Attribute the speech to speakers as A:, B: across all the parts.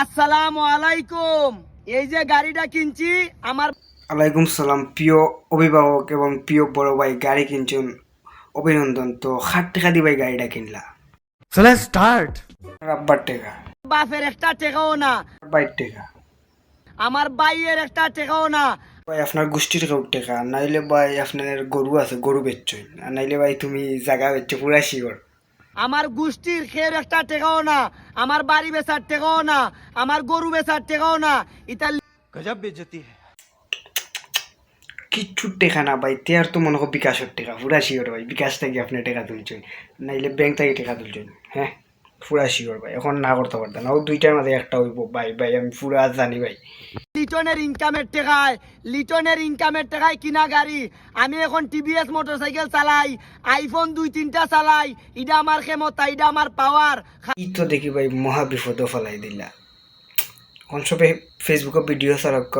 A: আসসালামু আলাইকুম। এই যে গাড়িটা কিনছি আমার
B: আলাইকুম সালাম প্রিয় অভিভাবক এবং প্রিয় বড় ভাই গাড়ি কিনছেন। অভিনন্দন। তো ষাট টাকা দিবাই গাড়িটা কিনলা।
C: So let's start.
B: আপনার টাকা।
A: বাপের একটা টেকাও না।
B: বাইর টাকা।
A: আমার বাইয়ের একটা টেকাও না।
B: ভাই আপনার গোষ্ঠীর কেউ টাকা? নাইলে ভাই আপনার গরু আছে গরু বেচছই আর নাইলে ভাই তুমি জায়গা বেচছো পুরা শিওর
A: আমার গোষ্ঠীর খের একটা টেকাও না আমার বাড়ি বেচার টেকাও না আমার গরু বেচার টেকাও না
C: ইতালি গজব বেজতি
B: কিচ্ছু টেকা না ভাই তে আর তো মনে হয় বিকাশের টেকা পুরা শিওর ভাই বিকাশ থেকে আপনি টেকা তুলছেন নাইলে ব্যাংক থেকে টেকা তুলছেন হ্যাঁ? পুরা শিওর ভাই এখন না করতে পারতেন না ও দুইটার মাঝে একটা হইব ভাই ভাই আমি পুরা জানি ভাই।
A: লিটনের ইনকামের টাকায় লিটনের ইনকামের টাকায় কিনা গাড়ি। আমি এখন টিভিএস মোটরসাইকেল চালাই আইফোন দুই তিনটা চালাই, ইটা আমার ক্ষমতা, ইটা আমার পাওয়ার
B: ই তো দেখি ভাই মহা বিপদ ফেলাই দিলা। এখন সবে ফেসবুকে ভিডিও চালাক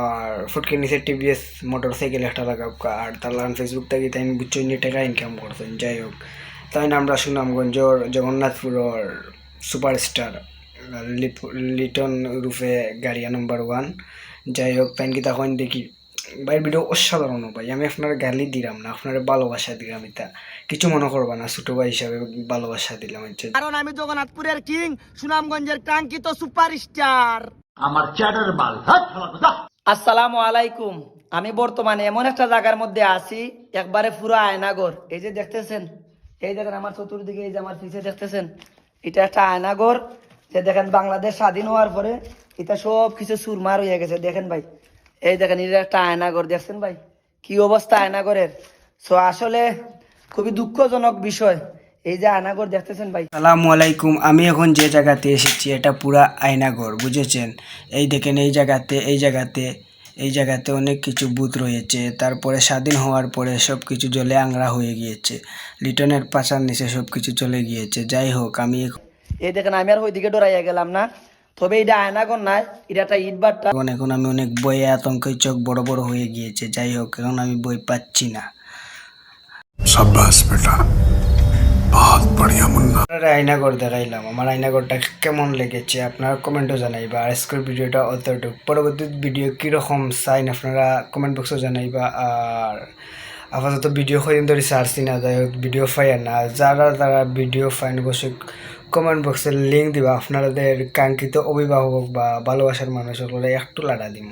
B: আর ফুটকে নিচে টিভিএস মোটর সাইকেল একটা লাগাব আর তার ফেসবুক থেকে তাই বুঝছ টাকা ইনকাম করছেন যাই হোক তাই আমরা সুনামগঞ্জর জগন্নাথপুরের সুপারস্টার লিটন রূপে গাড়িয়া নাম্বার ওয়ান যাই হোক তাই কি তখন দেখি। ভাই ভিডিও অসাধারণ ভাই। আমি আপনার গালি দিলাম না আপনার ভালোবাসা দিলাম এটা। কিছু মনে করবা না ছোট ভাই হিসাবে ভালোবাসা দিলাম হচ্ছে
A: কারণ আমি জগন্নাথপুরের কিং সুনামগঞ্জের কাঙ্ক্ষিত সুপারস্টার। আসসালামু আলাইকুম। আমি বর্তমানে এমন একটা জায়গার মধ্যে আছি একবারে পুরো আয়নাগর। এই যে দেখতেছেন এই দেখেন আমার চতুর্দিকে এই যে আমার পিছে দেখতেছেন এটা একটা আয়নাগর। যে দেখেন বাংলাদেশ স্বাধীন হওয়ার পরে এটা সব কিছু সুরমার হয়ে গেছে। দেখেন ভাই, এই দেখেন এটা একটা আয়নাগর দেখছেন ভাই? কি অবস্থা আয়নাগরের সো আসলে খুবই দুঃখজনক বিষয়, এই যে আয়নাগর দেখতেছেন ভাই।
B: সালামু আলাইকুম, আমি এখন যে জায়গাতে এসেছি, এটা পুরা আয়নাঘর, বুঝেছেন? এই দেখেন, এই জায়গাতে এই জায়গাতে এই জায়গাতে অনেক কিছু বুথ রয়েছে। তারপরে স্বাধীন হওয়ার পরে সব কিছু জলে আংরা হয়ে গিয়েছে। লিটনের পাশার নিচে সব কিছু চলে গিয়েছে। যাই হোক, আমি
A: এই দেখেন আমি আর ওইদিকে ডরাইয়া গেলাম না। তবে এটা আয়নাগর নাই এটা একটা ইটবারটা এখন
B: এখন আমি অনেক বইয়ে আতঙ্কের চোখ বড় বড় হয়ে গিয়েছে যাই হোক এখন আমি বই পাচ্ছি না।
D: সাব্বাস
B: বেটা বহুত দেখাইলাম আমার আয়নাগরটা কেমন লেগেছে আপনারা কমেন্টও জানাইবা আর আজকের ভিডিওটা অতটুক। পরবর্তী ভিডিও কীরকম সাইন আপনারা কমেন্ট বক্সও জানাইবা আর আপাতত ভিডিও কদিন ধরে সার্চি না যাই হোক ভিডিও ফাইয়ার না। যারা তারা ভিডিও ফাইন গোসে কমেন্ট বক্সের লিঙ্ক দিবা। আপনাদের কাঙ্ক্ষিত অভিভাবক বা ভালোবাসার মানুষ একটু লাড়া দিম।